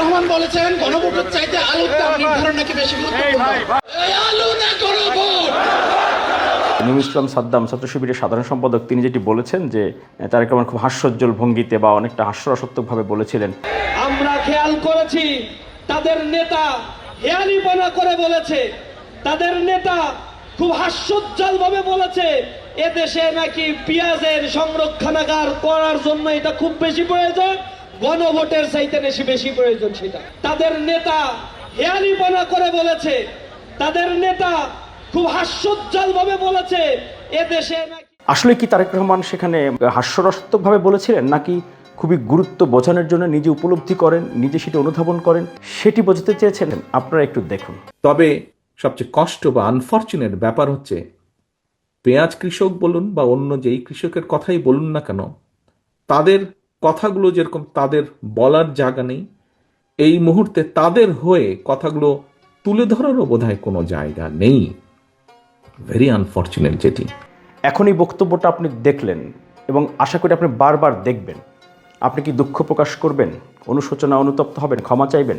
রহমান বলেছেন গণভোটের চাইতে আলুর দাম নির্ধারণ নাকি বেশি গুরুত্বপূর্ণ? এই আলু না গণভোট! নুর ইসলাম সাদ্দাম ছাত্র শিবিরের সাধারণ সম্পাদক তিনি যেটি বলেছেন যে তারেক রহমান খুব হাস্যোজ্জ্বল ভঙ্গিতে বা অনেকটা হাস্যরসাত্মকভাবে বলেছিলেন। আমরা খেয়াল করেছি তাদের নেতা হেয়ালিপনা করে বলেছে তাদের নেতা খুব হাস্যোজ্জ্বল ভাবে বলেছে এদেশে নাকি পেঁয়াজের সংরক্ষণাগার করার জন্য এটা খুব বেশি প্রয়োজন। গণভোটের চাইতে বেশি বেশি প্রয়োজন সেটা। তাদের নেতা হেয়ালিপনা করে বলেছে তাদের নেতা খুব হাস্যোজ্জ্বল ভাবে বলেছে এদেশে নাকি আসলে কি তারেক রহমান সেখানে হাস্যরসাত্মকভাবে বলেছিলেন নাকি খুবই গুরুত্ব বোঝানোর জন্য নিজে উপলব্ধি করেন নিজে সেটি অনুধাবন করেন সেটি বোঝাতে চেয়েছিলেন আপনারা একটু দেখুন। তবে সবচেয়ে কষ্ট বা আনফর্চুনেট ব্যাপার হচ্ছে পেঁয়াজ কৃষক বলুন বা অন্য যেই কৃষকের কথাই বলুন না কেন তাদের কথাগুলো যেরকম তাদের বলার জায়গা নেই, এই মুহূর্তে তাদের হয়ে কথাগুলো তুলে ধরারও বোধহয় কোনো জায়গা নেই। ভেরি আনফর্চুনেট যেটি এখন এই বক্তব্যটা আপনি দেখলেন এবং আশা করি আপনি বারবার দেখবেন। আপনি কি দুঃখ প্রকাশ করবেন? অনুশোচনা অনুতপ্ত হবেন? ক্ষমা চাইবেন?